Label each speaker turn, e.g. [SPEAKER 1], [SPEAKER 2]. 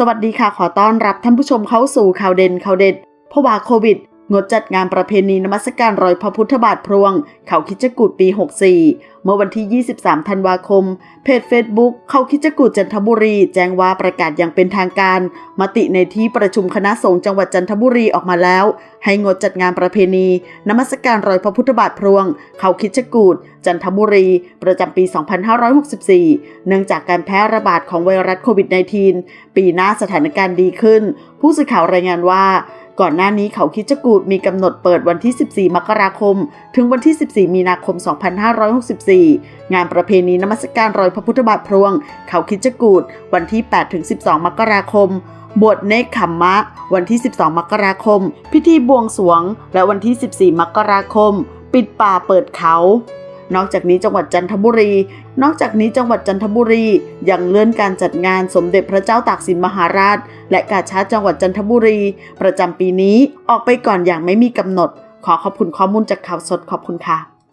[SPEAKER 1] สวัสดีค่ะขอต้อนรับท่านผู้ชมเข้าสู่ข่าวเด่นข่าวเด็ดเพราะว่าโควิด งดจัดงานประเพณีนมัสการรอยพระพุทธบาทพรวง เขาคิจกูดปี 64 เมื่อวันที่ 23 ธันวาคม เพจ Facebook เขาคิจกูดจันทบุรี แจ้งว่าประกาศอย่างเป็นทางการ มติในที่ประชุมคณะสงฆ์จังหวัดจันทบุรีออกมาแล้ว ให้งดจัดงานประเพณีนมัสการรอยพระพุทธบาทพรวง เขาคิจกูดจันทบุรี ประจำปี 2564 เนื่องจากการแพร่ระบาดของไวรัสโควิด -19 ปีหน้าสถานการณ์ดีขึ้น ผู้สื่อข่าวรายงานว่า ก่อนหน้านี้เขาคิดจกูดมีกำหนดเปิดวันที่ 14 มกราคม ถึงวันที่ 14 มีนาคม 2564 งานประเพณีนมัสการรอยพระพุทธบาทพรวง เขาคิดจกูดวันที่ 8 ถึง 12 มกราคม บวชเนคขมมะ วันที่ 12 มกราคม พิธีบวงสรวง และวันที่ 14 มกราคม ปิดป่าเปิดเขา นอกจากนี้จังหวัดจันทบุรี นอกจากนี้จังหวัดจันทบุรียังเลื่อนการจัดงานสมเด็จพระเจ้าตากสินมหาราช และกาชาดจังหวัดจันทบุรี ประจำปีนี้ออกไปก่อนอย่างไม่มีกำหนด ขอขอบคุณข้อมูลจากข่าวสดขอบคุณค่ะ